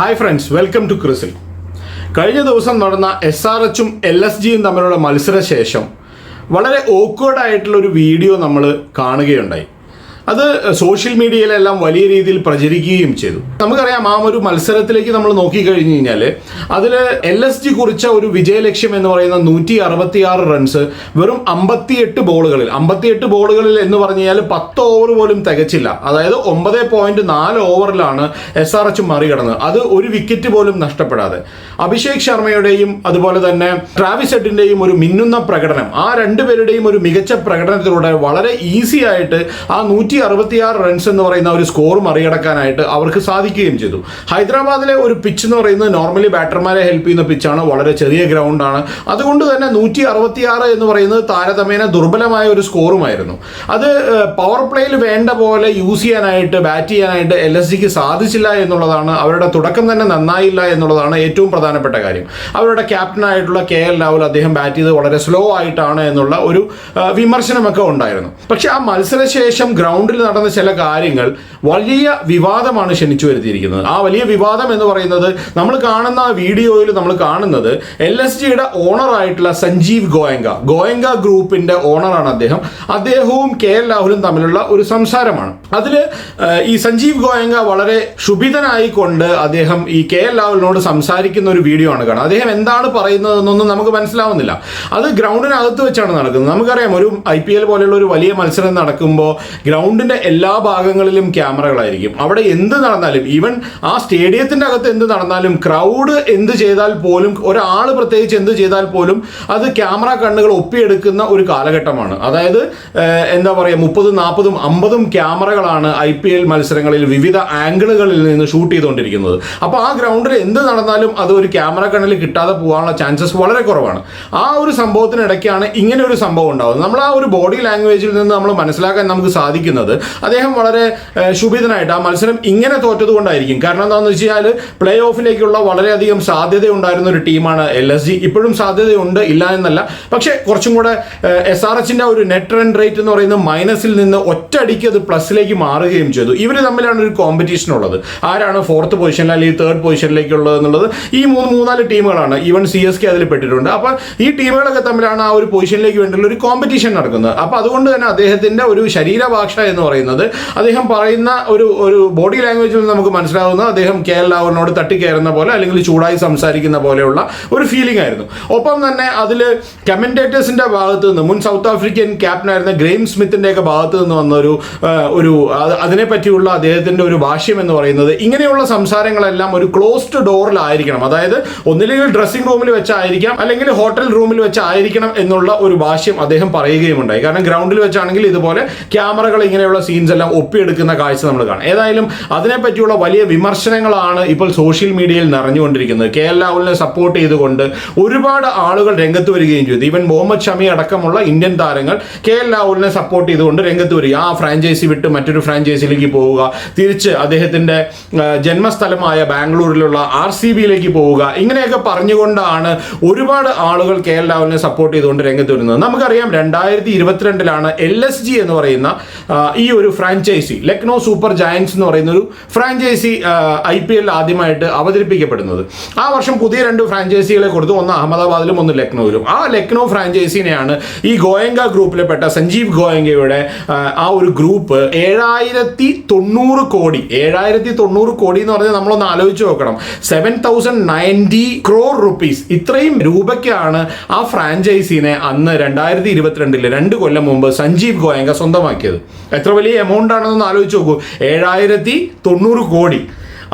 Hi friends welcome to ക്രിസിൽ കഴിഞ്ഞ ദിവസം നടന്ന എസ് ആർ എച്ചും എൽ എസ് ജിയും തമ്മിലുള്ള മത്സരശേഷം വളരെ ഓക്വേർഡ് ആയിട്ടുള്ള ഒരു വീഡിയോ നമ്മൾ കാണുകയുണ്ടായി. അത് സോഷ്യൽ മീഡിയയിലെല്ലാം വലിയ രീതിയിൽ പ്രചരിക്കുകയും ചെയ്തു. നമുക്കറിയാം ആ ഒരു മത്സരത്തിലേക്ക് നമ്മൾ നോക്കിക്കഴിഞ്ഞ് കഴിഞ്ഞാൽ അതിൽ എൽ എസ് ജി കുറിച്ച ഒരു വിജയലക്ഷ്യം എന്ന് പറയുന്ന നൂറ്റി അറുപത്തിയാറ് റൺസ് വെറും അമ്പത്തിയെട്ട് ബോളുകളിൽ അമ്പത്തിയെട്ട് ബോളുകളിൽ എന്ന് പറഞ്ഞു കഴിഞ്ഞാൽ പത്ത് ഓവർ പോലും തികച്ചില്ല. അതായത് ഒമ്പത് പോയിന്റ് നാല് ഓവറിലാണ് എസ് ആർ എച്ച് മറികടന്നത്. അത് ഒരു വിക്കറ്റ് പോലും നഷ്ടപ്പെടാതെ. അഭിഷേക് ശർമ്മയുടെയും അതുപോലെ തന്നെ ട്രാവിസ് ഹെഡിന്റെയും ഒരു മിന്നുന്ന പ്രകടനം ആ രണ്ടുപേരുടെയും ഒരു മികച്ച പ്രകടനത്തിലൂടെ വളരെ ഈസി ആയിട്ട് ആ നൂറ്റി അറുപത്തിയാറ് റൺസ് എന്ന് പറയുന്ന ഒരു സ്കോർ മറികടക്കാനായിട്ട് അവർക്ക് സാധിക്കുകയും ചെയ്തു. ഹൈദരാബാദിലെ ഒരു പിച്ച് എന്ന് പറയുന്നത് നോർമലി ബാറ്റർമാരെ ഹെൽപ്പ് ചെയ്യുന്ന പിച്ചാണ് വളരെ ചെറിയ ഗ്രൗണ്ടാണ് അതുകൊണ്ട് തന്നെ നൂറ്റി അറുപത്തിയാറ് എന്ന് പറയുന്നത് താരതമ്യേന ദുർബലമായ ഒരു സ്കോറുമായിരുന്നു അത് പവർ പ്ലേയിൽ വേണ്ട പോലെ യൂസ് ചെയ്യാനായിട്ട് ബാറ്റ് ചെയ്യാനായിട്ട് എൽ എസ് ജിക്ക് സാധിച്ചില്ല എന്നുള്ളതാണ് അവരുടെ തുടക്കം തന്നെ നന്നായില്ല എന്നുള്ളതാണ് ഏറ്റവും പ്രധാനപ്പെട്ട കാര്യം. അവരുടെ ക്യാപ്റ്റനായിട്ടുള്ള കെ എൽ രാഹുൽ അദ്ദേഹം ബാറ്റ് ചെയ്ത് വളരെ സ്ലോ ആയിട്ടാണ് എന്നുള്ള ഒരു വിമർശനമൊക്കെ ഉണ്ടായിരുന്നു. പക്ഷേ ആ മത്സരശേഷം ഗ്രൗണ്ടിൽ നടന്ന ചില കാര്യങ്ങൾ വലിയ വിവാദമാണ് ക്ഷണിച്ചു വരുത്തിയിരിക്കുന്നത്. ആ വലിയ വിവാദം എന്ന് പറയുന്നത് നമ്മൾ കാണുന്ന ആ വീഡിയോയിൽ നമ്മൾ കാണുന്നത് എൽ എസ് ജിയുടെ ഓണറായിട്ടുള്ള സഞ്ജീവ് ഗോയങ്ക. ഗോയങ്ക ഗ്രൂപ്പിന്റെ ഓണറാണ് അദ്ദേഹം. അദ്ദേഹവും കെ എൽ രാഹുലും തമ്മിലുള്ള ഒരു സംസാരമാണ്. അതിൽ ഈ സഞ്ജീവ് ഗോയങ്ക വളരെ ക്ഷുഭിതനായിക്കൊണ്ട് അദ്ദേഹം ഈ കെ എൽ രാഹുലിനോട് സംസാരിക്കുന്ന ഒരു വീഡിയോ ആണ് കാണുന്നത്. അദ്ദേഹം എന്താണ് പറയുന്നതെന്നൊന്നും നമുക്ക് മനസ്സിലാവുന്നില്ല. അത് ഗ്രൗണ്ടിനകത്ത് വെച്ചാണ് നടക്കുന്നത്. നമുക്കറിയാം ഒരു ഐ പി എൽ പോലെയുള്ള ഒരു വലിയ മത്സരം നടക്കുമ്പോൾ ഗ്രൗണ്ടിന്റെ എല്ലാ ഭാഗങ്ങളിലും ക്യാമറകളായിരിക്കും. അവിടെ എന്ത് നടന്നാലും ഈവൻ ആ സ്റ്റേഡിയത്തിന്റെ അകത്ത് എന്ത് നടന്നാലും ക്രൗഡ് എന്ത് ചെയ്താൽ പോലും ഒരാൾ പ്രത്യേകിച്ച് എന്ത് ചെയ്താൽ പോലും അത് ക്യാമറ കണ്ണുകൾ ഒപ്പിയെടുക്കുന്ന ഒരു കാലഘട്ടമാണ്. അതായത് എന്താ പറയുക മുപ്പതും നാൽപ്പതും അമ്പതും ക്യാമറകളാണ് ഐ പി എൽ മത്സരങ്ങളിൽ വിവിധ ആംഗിളുകളിൽ നിന്ന് ഷൂട്ട് ചെയ്തുകൊണ്ടിരിക്കുന്നത്. അപ്പോൾ ആ ഗ്രൗണ്ടിൽ എന്ത് നടന്നാലും അത് ഒരു ക്യാമറ കണ്ണിൽ കിട്ടാതെ പോകാനുള്ള ചാൻസസ് വളരെ കുറവാണ്. ആ ഒരു സംഭവത്തിനിടയ്ക്കാണ് ഇങ്ങനെ ഒരു സംഭവം ഉണ്ടാകുന്നത് നമ്മൾ ആ ഒരു ബോഡി ലാംഗ്വേജിൽ നിന്ന് നമ്മൾ മനസ്സിലാക്കാൻ നമുക്ക് സാധിക്കുന്നത് അദ്ദേഹം വളരെ ശുഭിതനായിട്ട് ആ മത്സരം ഇങ്ങനെ തോറ്റത് കൊണ്ടായിരിക്കും. കാരണം എന്താണെന്ന് വെച്ച് കഴിഞ്ഞാൽ പ്ലേ ഓഫിലേക്കുള്ള വളരെയധികം സാധ്യത ഉണ്ടായിരുന്ന ഒരു ടീമാണ് എൽ എസ് ജി. ഇപ്പോഴും സാധ്യതയുണ്ട് ഇല്ല എന്നല്ല. പക്ഷേ കുറച്ചും കൂടെ എസ് ആർ എച്ചിന്റെ ഒരു നെറ്റ് റൺ റേറ്റ് എന്ന് പറയുന്നത് മൈനസിൽ നിന്ന് ഒറ്റയടിക്ക് അത് പ്ലസിലേക്ക് മാറുകയും ചെയ്തു. ഇവർ തമ്മിലാണ് ഒരു കോമ്പറ്റീഷൻ ഉള്ളത്. ആരാണ് ഫോർത്ത് പൊസിഷനിൽ അല്ലെങ്കിൽ തേർഡ് പൊസിഷനിലേക്കുള്ളത് എന്നുള്ളത്. ഈ മൂന്ന് മൂന്നാൽ ടീമുകളാണ്. ഈവൻ സി എസ് കെ അതിൽ പെട്ടിട്ടുണ്ട്. അപ്പോൾ ഈ ടീമുകളൊക്കെ തമ്മിലാണ് ആ ഒരു പൊസിഷനിലേക്ക് വേണ്ടിയുള്ള ഒരു കോമ്പറ്റീഷൻ നടക്കുന്നത്. അപ്പോൾ അതുകൊണ്ട് തന്നെ അദ്ദേഹത്തിന്റെ ഒരു ശരീരഭാഷ എന്ന് പറയുന്നത്. അദ്ദേഹം പറയുന്ന ഒരു ഒരു ബോഡി ലാംഗ്വേജിൽ നമുക്ക് മനസ്സിലാവുന്ന അദ്ദേഹം കെ തട്ടിക്കയറുന്ന പോലെ അല്ലെങ്കിൽ ചൂടായി സംസാരിക്കുന്ന പോലെയുള്ള ഒരു ഫീലിംഗ് ആയിരുന്നു. ഒപ്പം തന്നെ അതിൽ കമന്റേറ്റേഴ്സിന്റെ ഭാഗത്ത് നിന്ന് മുൻ സൗത്ത് ആഫ്രിക്കൻ ക്യാപ്റ്റനായിരുന്ന ഗ്രെയിം സ്മിത്തിന്റെയൊക്കെ ഭാഗത്ത് നിന്ന് വന്ന ഒരു ഒരു അതിനെപ്പറ്റിയുള്ള അതിനെ പറ്റിയുള്ള അദ്ദേഹത്തിന്റെ ഒരു ഭാഷ്യം എന്ന് പറയുന്നത് ഇങ്ങനെയുള്ള സംസാരങ്ങളെല്ലാം ഒരു ക്ലോസ്ഡ് ഡോറിലായിരിക്കണം അതായത് ഒന്നില്ലെങ്കിൽ ഡ്രസ്സിംഗ് റൂമിൽ വെച്ചായിരിക്കാം അല്ലെങ്കിൽ ഹോട്ടൽ റൂമിൽ വെച്ചായിരിക്കണം എന്നുള്ള ഒരു ഭാഷ്യം അദ്ദേഹം പറയുകയും ഉണ്ടായി കാരണം ഗ്രൗണ്ടിൽ വെച്ചാണെങ്കിൽ ഇതുപോലെ ക്യാമറകൾ ഇങ്ങനെയുള്ള സീൻസ് എല്ലാം ഒപ്പിയെടുക്കുന്ന കാഴ്ച നമ്മൾ കാണാം. ഏതായാലും അതിനെപ്പറ്റിയുള്ള വലിയ വിമർശനങ്ങളാണ് ഇപ്പോൾ സോഷ്യൽ മീഡിയയിൽ നിറഞ്ഞുകൊണ്ടിരിക്കുന്നത്. കെ എൽ രാഹുലിനെ സപ്പോർട്ട് ചെയ്തുകൊണ്ട് ഒരുപാട് ആളുകൾ രംഗത്ത് വരികയും ചെയ്തു. ഈവൻ മുഹമ്മദ് ഷമി അടക്കമുള്ള ഇന്ത്യൻ താരങ്ങൾ കെ എൽ രാഹുലിനെ സപ്പോർട്ട് ചെയ്തുകൊണ്ട് രംഗത്ത് വരിക. ആ ഫ്രാഞ്ചൈസി വിട്ട് മറ്റൊരു ഫ്രാഞ്ചൈസിയിലേക്ക് പോവുക. തിരിച്ച് അദ്ദേഹത്തിന്റെ ജന്മസ്ഥലമായ ബാംഗ്ലൂരിലുള്ള ആർ സി ബിയിലേക്ക് പോവുക. ഇങ്ങനെയൊക്കെ പറഞ്ഞുകൊണ്ടാണ് ഒരുപാട് ആളുകൾ കെ എൽ രാഹുലിനെ സപ്പോർട്ട് ചെയ്തുകൊണ്ട് രംഗത്ത് വരുന്നത്. നമുക്കറിയാം രണ്ടായിരത്തി ഇരുപത്തിരണ്ടിലാണ് എൽ എസ് ജി എന്ന് പറയുന്ന ഈ ഒരു ഫ്രാഞ്ചൈസി ലക്നോ സൂപ്പർ ജയൻസ് എന്ന് പറയുന്ന ഒരു ഫ്രാഞ്ചൈസി ഐ പി എൽ ആദ്യമായിട്ട് അവതരിപ്പിക്കപ്പെടുന്നത്. ആ വർഷം പുതിയ രണ്ട് ഫ്രാഞ്ചൈസികളെ കൊടുത്തു. ഒന്ന് അഹമ്മദാബാദിലും ഒന്ന് ലക്നൌവിലും. ആ ലക്നോ ഫ്രാഞ്ചൈസിനെയാണ് ഈ ഗോയങ്ക ഗ്രൂപ്പിൽപ്പെട്ട സഞ്ജീവ് ഗോയങ്കയുടെ ആ, ഒരു ഗ്രൂപ്പ് ഏഴായിരത്തി തൊണ്ണൂറ് കോടി ഏഴായിരത്തി തൊണ്ണൂറ് കോടി എന്ന് പറഞ്ഞാൽ നമ്മളൊന്ന് ആലോചിച്ച് നോക്കണം. Seven thousand ninety crore rupees ഇത്രയും രൂപയ്ക്കാണ് ആ ഫ്രാഞ്ചൈസിനെ അന്ന് രണ്ടായിരത്തി ഇരുപത്തിരണ്ടിൽ രണ്ട് കൊല്ലം മുമ്പ് സഞ്ജീവ് ഗോയങ്ക സ്വന്തമാക്കിയത്. എത്ര വലിയ എമൗണ്ട് ആണെന്നൊന്ന് ആലോചിച്ച് നോക്കൂ. ഏഴായിരത്തി തൊണ്ണൂറ് കോടി.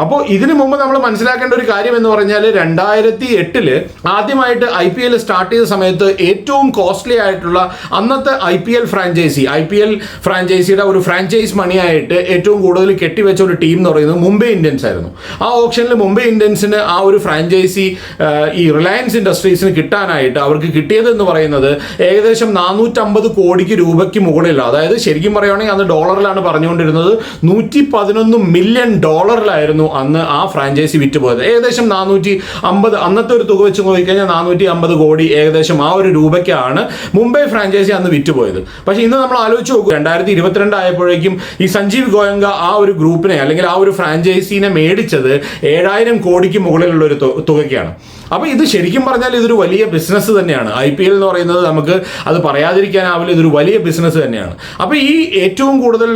അപ്പോൾ ഇതിനു മുമ്പ് നമ്മൾ മനസ്സിലാക്കേണ്ട ഒരു കാര്യം എന്ന് പറഞ്ഞാൽ രണ്ടായിരത്തി എട്ടിൽ ആദ്യമായിട്ട് ഐ പി എൽ സ്റ്റാർട്ട് ചെയ്ത സമയത്ത് ഏറ്റവും കോസ്റ്റ്ലി ആയിട്ടുള്ള അന്നത്തെ I P L franchise I P L ഫ്രാഞ്ചൈസിയുടെ ഒരു ഫ്രാഞ്ചൈസ് മണിയായിട്ട് ഏറ്റവും കൂടുതൽ കെട്ടിവെച്ച ഒരു ടീം എന്ന് പറയുന്നത് മുംബൈ ഇന്ത്യൻസ് ആയിരുന്നു. ആ ഓപ്ഷനിൽ മുംബൈ ഇന്ത്യൻസിന് ആ ഒരു ഫ്രാഞ്ചൈസി ഈ റിലയൻസ് ഇൻഡസ്ട്രീസിന് കിട്ടാനായിട്ട് അവർക്ക് കിട്ടിയത് എന്ന് പറയുന്നത് ഏകദേശം നാനൂറ്റമ്പത് കോടിക്ക് രൂപയ്ക്ക് മുകളിൽ. അതായത് ശരിക്കും പറയുകയാണെങ്കിൽ അന്ന് ഡോളറിലാണ് പറഞ്ഞുകൊണ്ടിരുന്നത്. നൂറ്റി പതിനൊന്ന് മില്യൺ ഡോളറിലായിരുന്നു ആയിരുന്നു അന്ന് ആ ഫ്രാഞ്ചൈസി വിറ്റുപോയത്. ഏകദേശം നാനൂറ്റി അമ്പത് അന്നത്തെ ഒരു തുക വെച്ച് നോക്കിക്കഴിഞ്ഞാൽ നാനൂറ്റി അമ്പത് കോടി ഏകദേശം ആ ഒരു രൂപയ്ക്കാണ് മുംബൈ ഫ്രാഞ്ചൈസി അന്ന് വിറ്റുപോയത്. പക്ഷേ ഇന്ന് നമ്മൾ ആലോചിച്ച് നോക്കും രണ്ടായിരത്തി ഇരുപത്തിരണ്ട് ആയപ്പോഴേക്കും ഈ സഞ്ജീവ് ഗോയങ്ക ആ ഒരു ഗ്രൂപ്പിനെ അല്ലെങ്കിൽ ആ ഒരു ഫ്രാഞ്ചൈസിനെ മേടിച്ചത് ഏഴായിരം കോടിക്ക് മുകളിലുള്ള ഒരു തുകയ്ക്കാണ്. അപ്പോൾ ഇത് ശരിക്കും പറഞ്ഞാൽ ഇതൊരു വലിയ ബിസിനസ് തന്നെയാണ്. ഐ പി എൽ എന്ന് പറയുന്നത് നമുക്ക് അത് പറയാതിരിക്കാനാവില്ല ഇതൊരു വലിയ ബിസിനസ് തന്നെയാണ്. അപ്പോൾ ഈ ഏറ്റവും കൂടുതൽ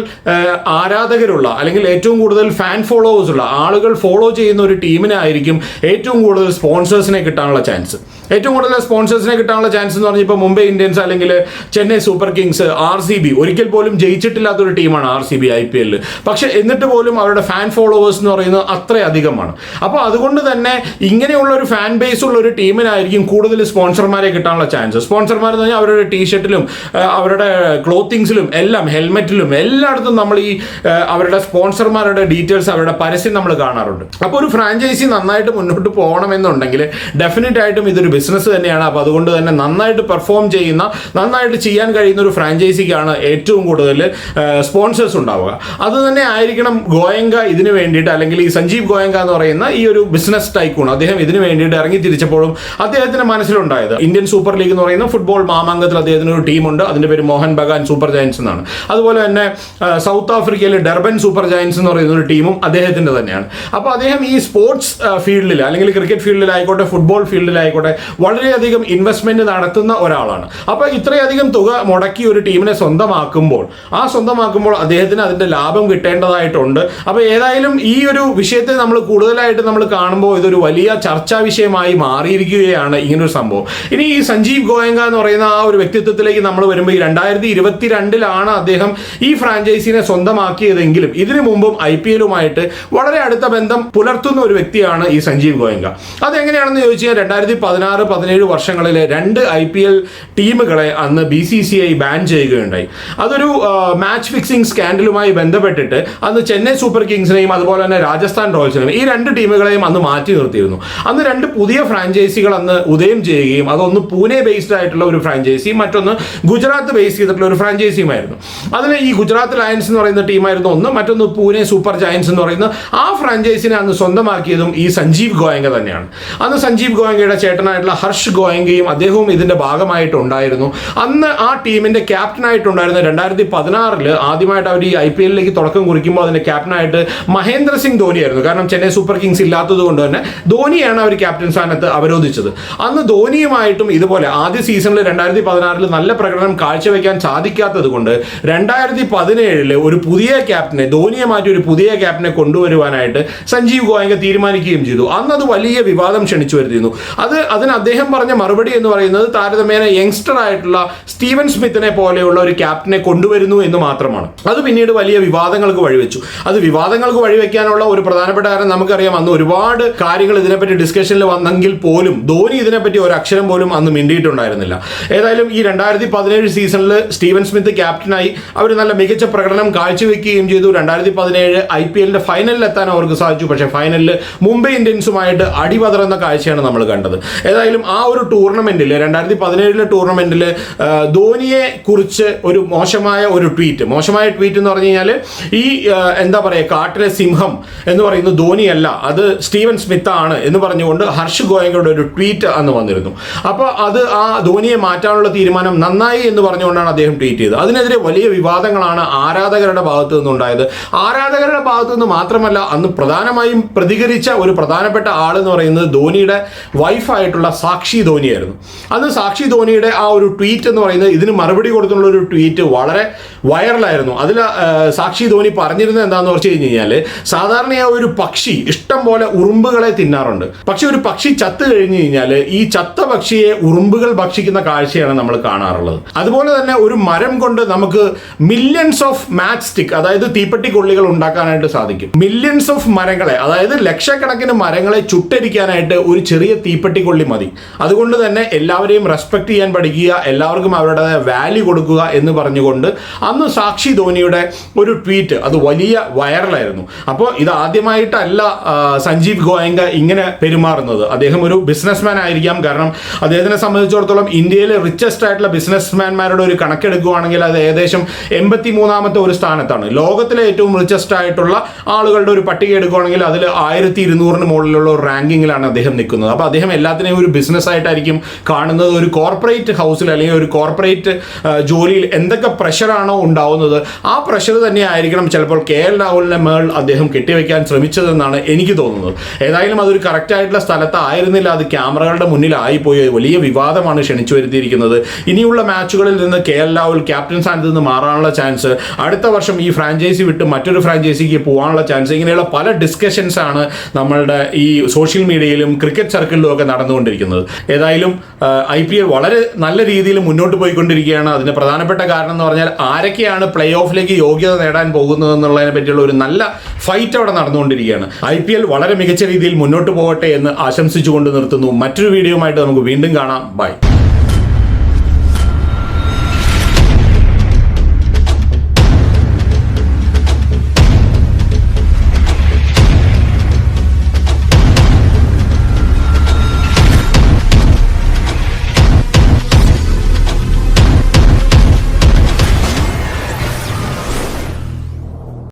ആരാധകരുള്ള അല്ലെങ്കിൽ ഏറ്റവും കൂടുതൽ ഫാൻ ഫോളോവേഴ്സ് ഉള്ള ആളുകൾ ഫോളോ ചെയ്യുന്ന ഒരു ടീമിനായിരിക്കും ഏറ്റവും കൂടുതൽ സ്പോൺസേഴ്സിനെ കിട്ടാനുള്ള ചാൻസ് ഏറ്റവും കൂടുതൽ സ്പോൺസേഴ്സിനെ കിട്ടാനുള്ള ചാൻസ് എന്ന് പറഞ്ഞാൽ ഇപ്പോൾ മുംബൈ ഇന്ത്യൻസ് അല്ലെങ്കിൽ Chennai super kings R C B. ഒരിക്കൽ പോലും ജയിച്ചിട്ടില്ലാത്ത ഒരു ടീമാണ് R C B I P എല്ലിൽ പക്ഷെ എന്നിട്ട് പോലും അവരുടെ ഫാൻ ഫോളോവേഴ്സ് എന്ന് പറയുന്നത് അത്രയധികമാണ് അപ്പോൾ അതുകൊണ്ട് തന്നെ ഇങ്ങനെയുള്ള ഒരു ഫാൻ ബേസ് ഉള്ള ഒരു ടീമിനായിരിക്കും കൂടുതൽ സ്പോൺസർമാരെ കിട്ടാനുള്ള ചാൻസ് സ്പോൺസർമാർ എന്ന് പറഞ്ഞാൽ അവരുടെ ടീഷർട്ടിലും അവരുടെ ക്ലോത്തിങ്സിലും എല്ലാം ഹെൽമെറ്റിലും എല്ലായിടത്തും നമ്മൾ ഈ അവരുടെ സ്പോൺസർമാരുടെ ഡീറ്റെയിൽസ് അവരുടെ പരസ്യം നമ്മൾ കാണാറുണ്ട്. അപ്പോൾ ഒരു ഫ്രാഞ്ചൈസി നന്നായിട്ട് മുന്നോട്ട് പോകണമെന്നുണ്ടെങ്കിൽ ഡെഫിനറ്റ് ആയിട്ടും ഇതൊരു ബിസിനസ് തന്നെയാണ്. അപ്പോൾ അതുകൊണ്ട് തന്നെ നന്നായിട്ട് പെർഫോം ചെയ്യുന്ന നന്നായിട്ട് ചെയ്യാൻ കഴിയുന്ന ഒരു ഫ്രാഞ്ചൈസിക്കാണ് ഏറ്റവും കൂടുതൽ സ്പോൺസേഴ്സ് ഉണ്ടാവുക. അത് തന്നെ ആയിരിക്കണം ഗോയങ്ക ഇതിന് വേണ്ടിയിട്ട് അല്ലെങ്കിൽ ഈ സഞ്ജീവ് ഗോയങ്ക എന്ന് പറയുന്ന ഈ ഒരു ബിസിനസ് ടൈക്കൂൺ. അദ്ദേഹം ഇതിന് വേണ്ടിയിട്ട് ഇറങ്ങി തിരിച്ചപ്പോഴും അദ്ദേഹത്തിന്റെ മനസ്സിലുണ്ടായത്. ഇന്ത്യൻ സൂപ്പർ ലീഗ് എന്ന് പറയുന്ന ഫുട്ബോൾ മാമാങ്കത്തിൽ അദ്ദേഹത്തിന് ഒരു ടീമുണ്ട്. അതിന്റെ പേര് മോഹൻ ബഗാൻ സൂപ്പർ ജയൻസ് എന്നാണ്. അതുപോലെ തന്നെ സൗത്ത് ആഫ്രിക്കയിലെ ഡർബൻ സൂപ്പർ ജയൻസ് എന്ന് പറയുന്ന ഒരു ടീമും അദ്ദേഹത്തിന്റെ തന്നെയാണ്. അപ്പോൾ അദ്ദേഹം ഈ സ്പോർട്സ് ഫീൽഡിൽ അല്ലെങ്കിൽ ക്രിക്കറ്റ് ഫീൽഡിലായിക്കോട്ടെ ഫുട്ബോൾ ഫീൽഡിലായിക്കോട്ടെ വളരെയധികം ഇൻവെസ്റ്റ്മെന്റ് നടത്തുന്ന ഒരാളാണ്. അപ്പോൾ ഇത്രയധികം തുക മുടക്കി ഒരു ടീമിനെ സ്വന്തമാക്കുമ്പോൾ ആ സ്വന്തമാക്കുമ്പോൾ അദ്ദേഹത്തിന് അതിന്റെ ലാഭം കിട്ടേണ്ടതായിട്ടുണ്ട്. അപ്പോൾ ഏതായാലും ഈ ഒരു വിഷയത്തെ നമ്മൾ കൂടുതലായിട്ട് നമ്മൾ കാണുമ്പോൾ ഇതൊരു വലിയ ചർച്ചാ വിഷയമായി മാറിയിരിക്കുകയാണ് ഇങ്ങനൊരു സംഭവം. ഇനി ഈ സഞ്ജീവ് ഗോയങ്ക എന്ന് പറയുന്ന ആ ഒരു വ്യക്തിത്വത്തിലേക്ക് നമ്മൾ വരുമ്പോൾ ഈ രണ്ടായിരത്തി ഇരുപത്തി രണ്ടിലാണ് അദ്ദേഹം ഈ ഫ്രാഞ്ചൈസിനെ സ്വന്തമാക്കിയതെങ്കിലും ഇതിനു മുമ്പും ഐ പി എല്ലുമായിട്ട് വളരെ അടുത്ത ബന്ധം പുലർത്തുന്ന ഒരു വ്യക്തിയാണ് ഈ സഞ്ജീവ് ഗോയങ്ക. അതെങ്ങനെയാണെന്ന് ചോദിച്ചു കഴിഞ്ഞാൽ രണ്ടായിരത്തി പതിനാറ് പതിനേഴ് വർഷങ്ങളിലെ രണ്ട് ഐ പി എൽ ടീമുകളെ അന്ന് B C C I ban ചെയ്യുകയുണ്ടായി. അതൊരു മാച്ച് ഫിക്സിംഗ് സ്കാൻഡലുമായി ബന്ധപ്പെട്ടിട്ട് അന്ന് ചെന്നൈ സൂപ്പർ കിങ്സിനെയും അതുപോലെ തന്നെ രാജസ്ഥാൻ റോയൽസിനെയും ഈ രണ്ട് ടീമുകളെയും അന്ന് മാറ്റി നിർത്തിയിരുന്നു. അന്ന് രണ്ട് പുതിയ ഫ്രാഞ്ചൈസികൾ അന്ന് ഉദയം ചെയ്യുകയും അതൊന്ന് പൂനെ ബേസ്ഡ് ആയിട്ടുള്ള ഒരു ഫ്രാഞ്ചൈസി മറ്റൊന്ന് ഗുജറാത്ത് ബേസ് ചെയ്തിട്ടുള്ള ഒരു ഫ്രാഞ്ചൈസിയുമായിരുന്നു അതിൽ ഈ ഗുജറാത്ത് ലയൻസ് എന്ന് പറയുന്ന ടീമായിരുന്നു ഒന്ന് മറ്റൊന്ന് പൂനെ സൂപ്പർ ജയൻസ് എന്ന് പറയുന്ന ആ ഫ്രാഞ്ചൈസിനെ അന്ന് സ്വന്തമാക്കിയതും ഈ സഞ്ജീവ് ഗോയങ്ക തന്നെയാണ്. അന്ന് സഞ്ജീവ് ഗോയങ്കയുടെ ചേട്ടനായിട്ടുള്ള ഹർഷ് ഗോയങ്കയും അദ്ദേഹവും ഇതിന്റെ ഭാഗമായിട്ടുണ്ടായിരുന്നു. അന്ന് ആ ടീമിന്റെ ക്യാപ്റ്റൻ ക്യാപ്റ്റനായിട്ടുണ്ടായിരുന്ന രണ്ടായിരത്തി പതിനാറിൽ ആദ്യമായിട്ട് അവർ ഈ ഐ പി എല്ലിലേക്ക് തുടക്കം കുറിക്കുമ്പോൾ അതിന്റെ ക്യാപ്റ്റനായിട്ട് മഹേന്ദ്ര സിംഗ് ധോണിയായിരുന്നു കാരണം ചെന്നൈ സൂപ്പർ കിങ്സ് ഇല്ലാത്തത് കൊണ്ട് തന്നെ ധോണിയാണ് അവർ ക്യാപ്റ്റൻ സ്ഥാനത്ത് അവരോധിച്ചത്. അന്ന് ധോണിയുമായിട്ടും ഇതുപോലെ ആദ്യ സീസണിൽ രണ്ടായിരത്തി പതിനാറിൽ നല്ല പ്രകടനം കാഴ്ചവെക്കാൻ സാധിക്കാത്തത് കൊണ്ട് രണ്ടായിരത്തി പതിനേഴിൽ ഒരു പുതിയ ക്യാപ്റ്റനെ ധോണിയെ മാറ്റി ഒരു പുതിയ ക്യാപ്റ്റനെ കൊണ്ടുവരുവാനായിട്ട് സഞ്ജീവ് ഗോയങ്ക തീരുമാനിക്കുകയും ചെയ്തു. അന്ന് അത് വലിയ വിവാദം ക്ഷണിച്ചു വരുത്തിയിരുന്നു. അത് അതിന് അദ്ദേഹം പറഞ്ഞ മറുപടി എന്ന് പറയുന്നത് താരതമ്യേന യങ്സ്റ്റർ ആയിട്ടുള്ള സ്റ്റീവൻ സ്മിത്തിനെ പോലെയുള്ള ഒരു ക്യാപ്റ്റനെ കൊണ്ടുവരുന്നു എന്ന് മാത്രമാണ്. അത് പിന്നീട് വലിയ വിവാദങ്ങൾക്ക് വഴിവെച്ചു. അത് വിവാദങ്ങൾക്ക് വഴിവെക്കാനുള്ള ഒരു പ്രധാനപ്പെട്ട കാരണം നമുക്കറിയാം അന്ന് ഒരുപാട് കാര്യങ്ങൾ ഇതിനെപ്പറ്റി ഡിസ്കഷനിൽ വന്നെങ്കിൽ പോലും ധോനി ഇതിനെപ്പറ്റി ഒരു അക്ഷരം പോലും അന്ന് മിണ്ടിയിട്ടുണ്ടായിരുന്നില്ല. ഏതായാലും ഈ രണ്ടായിരത്തി പതിനേഴ് സീസണിൽ സ്റ്റീവൻ സ്മിത്ത് ക്യാപ്റ്റനായി അവർ നല്ല മികച്ച പ്രകടനം കാഴ്ചവെക്കുകയും ചെയ്തു. രണ്ടായിരത്തി പതിനേഴ് ഐ പി എല്ലിന്റെ ഫൈനലിൽ എത്താൻ അവർക്ക് സാധിച്ചു. പക്ഷേ ഫൈനലിൽ മുംബൈ ഇന്ത്യൻസുമായിട്ട് അടിപതറുന്ന കാഴ്ചയാണ് നമ്മൾ കണ്ടത്. ഏതായാലും ആ ഒരു ടൂർണമെന്റിൽ രണ്ടായിരത്തി പതിനേഴിലെ ടൂർണമെന്റിൽ ധോനിയെ കുറിച്ച് ഒരു മോശമായ ഒരു ട്വീറ്റ്. മോശമായ ട്വീറ്റ് എന്ന് പറഞ്ഞു കഴിഞ്ഞാൽ ഈ എന്താ പറയുക കാട്ടിലെ സിംഹം എന്ന് പറയുന്നത് ധോനിയല്ല അത് സ്റ്റീവൻ സ്മിത്ത് ആണ് എന്ന് പറഞ്ഞുകൊണ്ട് ഹർഷ് ഗോയങ്കയുടെ ഒരു ട്വീറ്റ് അന്ന് വന്നിരുന്നു. അപ്പോൾ അത് ആ ധോനിയെ മാറ്റാനുള്ള തീരുമാനം നന്നായി എന്ന് പറഞ്ഞുകൊണ്ടാണ് അദ്ദേഹം ട്വീറ്റ് ചെയ്തത്. അതിനെതിരെ വലിയ വിവാദങ്ങളാണ് ആരാധകരുടെ ഭാഗത്തു നിന്നുണ്ടായത്. ആരാധകരുടെ ഭാഗത്തു നിന്ന് മാത്രമല്ല അന്ന് പ്രധാനമായും പ്രതികരിച്ച ഒരു പ്രധാനപ്പെട്ട ആൾ എന്ന് പറയുന്നത് ധോനിയുടെ വൈഫായിട്ടുള്ള സാക്ഷി ധോനിയായിരുന്നു. അന്ന് സാക്ഷി ധോനിയുടെ ആ ഒരു ട്വീറ്റ് എന്ന് പറയുന്നത് ഇതിന് മറുപടി കൊടുത്തുള്ള ഒരു ട്വീറ്റ് വളരെ വൈറലായിരുന്നു. അതിൽ സാക്ഷി ധോനി പറഞ്ഞിരുന്നത് എന്താണെന്ന് വെച്ച് കഴിഞ്ഞ് കഴിഞ്ഞാൽ സാധാരണയായി ഒരു പക്ഷി ഇഷ്ടം പോലെ ഉറുമ്പുകളെ തിന്നാറുണ്ട്. പക്ഷെ ഒരു പക്ഷി ചത്തു കഴിഞ്ഞു കഴിഞ്ഞാൽ ഈ ചത്ത പക്ഷിയെ ഉറുമ്പുകൾ ഭക്ഷിക്കുന്ന കാഴ്ചയാണ് നമ്മൾ കാണാറുള്ളത്. അതുപോലെ തന്നെ ഒരു മരം കൊണ്ട് നമുക്ക് മില്യൺസ് ഓഫ് മാച്ച് സ്റ്റിക്ക് അതായത് തീപ്പെട്ടി കൊള്ളികൾ ഉണ്ടാക്കാനായിട്ട് സാധിക്കും. മില്യൺസ് ഓഫ് മരങ്ങളെ അതായത് ലക്ഷക്കണക്കിന് മരങ്ങളെ ചുട്ടരിക്കാനായിട്ട് ഒരു ചെറിയ തീപ്പെട്ടി കൊള്ളി മതി. അതുകൊണ്ട് തന്നെ എല്ലാവരെയും റെസ്പെക്ട് ചെയ്യാൻ പഠിക്കുക എല്ലാവർക്കും അവരുടേതായ വാല്യൂ കൊടുക്കുക എന്ന് പറഞ്ഞുകൊണ്ട് അന്ന് സാക്ഷി ധോനിയുടെ ഒരു ട്വീറ്റ് അത് വലിയ വൈറലായിരുന്നു അപ്പോൾ ഇത് ആദ്യമായിട്ടല്ല സഞ്ജീവ് ഗോയങ്ക ഇങ്ങനെ പെരുമാറുന്നത്. അദ്ദേഹം ഒരു ബിസിനസ്മാൻ ആയിരിക്കാം. കാരണം അദ്ദേഹത്തിനെ സംബന്ധിച്ചിടത്തോളം ഇന്ത്യയിലെ റിച്ചസ്റ്റ് ആയിട്ടുള്ള ബിസിനസ്മാൻമാരുടെ ഒരു കണക്കെടുക്കുകയാണെങ്കിൽ അത് ഏകദേശം എൺപത്തി മൂന്നാമത്തെ ഒരു സ്ഥാനത്താണ്. ലോകത്തിലെ ഏറ്റവും റിച്ചസ്റ്റ് ആയിട്ടുള്ള ആളുകളുടെ ഒരു പട്ടിക എടുക്കുകയാണെങ്കിൽ അതിൽ ആയിരത്തി ഇരുന്നൂറിന് മുകളിലുള്ള ഒരു റാങ്കിങ്ങിലാണ് അദ്ദേഹം നിൽക്കുന്നത്. അപ്പോൾ അദ്ദേഹം എല്ലാത്തിനെയും ഒരു ബിസിനസ് ആയിട്ടായിരിക്കും കാണുന്നത്. ഒരു കോർപ്പറേറ്റ് ഹൗസിൽ അല്ലെങ്കിൽ ഒരു കോർപ്പറേറ്റ് ജോലിയിൽ എന്തൊക്കെ പ്രഷറാണോ ഉണ്ടാവുന്നത് ആ പ്രഷർ തന്നെ ആയിരിക്കണം ചിലപ്പോൾ കെ എൽ രാഹുലിനെ മേൾ അദ്ദേഹം കെട്ടിവെക്കാൻ ശ്രമിച്ചതെന്നാണ് എനിക്ക് തോന്നുന്നത്. ഏതായാലും അതൊരു കറക്റ്റായിട്ടുള്ള സ്ഥലത്ത് ആയിരുന്നില്ല അത് ക്യാമറകളുടെ മുന്നിലായിപ്പോയി വലിയ വിവാദമാണ് ക്ഷണിച്ചു വരുത്തിയിരിക്കുന്നത്. ഇനിയുള്ള മാച്ചുകളിൽ നിന്ന് കെ എൽ രാഹുൽ ക്യാപ്റ്റൻ സ്ഥാനത്ത് നിന്ന് മാറാനുള്ള ചാൻസ് അടുത്ത വർഷം ഈ ഫ്രാഞ്ചൈസി വിട്ട് മറ്റൊരു ഫ്രാഞ്ചൈസിക്ക് പോകാനുള്ള ചാൻസ് ഇങ്ങനെയുള്ള പല ഡിസ്കഷൻസ് ആണ് നമ്മളുടെ ഈ സോഷ്യൽ മീഡിയയിലും ക്രിക്കറ്റ് സർക്കിളിലും ഒക്കെ നടന്നുകൊണ്ടിരിക്കുന്നത്. ഏതായാലും ഐ പി എൽ വളരെ നല്ല രീതിയിൽ മുന്നോട്ട് പോയിക്കൊണ്ടിരിക്കുകയാണ്. അതിന് പ്രധാനപ്പെട്ട കാരണം എന്ന് പറഞ്ഞാൽ ആരൊക്കെയാണ് പ്ലേ ഓഫിലേക്ക് യോഗ്യത നേടാൻ പോകുന്നത് എന്നുള്ളതിനെ പറ്റിയുള്ള ഒരു നല്ല ഫൈറ്റ് അവിടെ നടന്നുകൊണ്ടിരിക്കുകയാണ്. ഐ പി എൽ വളരെ മികച്ച രീതിയിൽ മുന്നോട്ട് പോകട്ടെ എന്ന് ആശംസിച്ചുകൊണ്ട് നിർത്തുന്നു. മറ്റൊരു വീഡിയോയുമായിട്ട് നമുക്ക് വീണ്ടും കാണാം. ബൈ.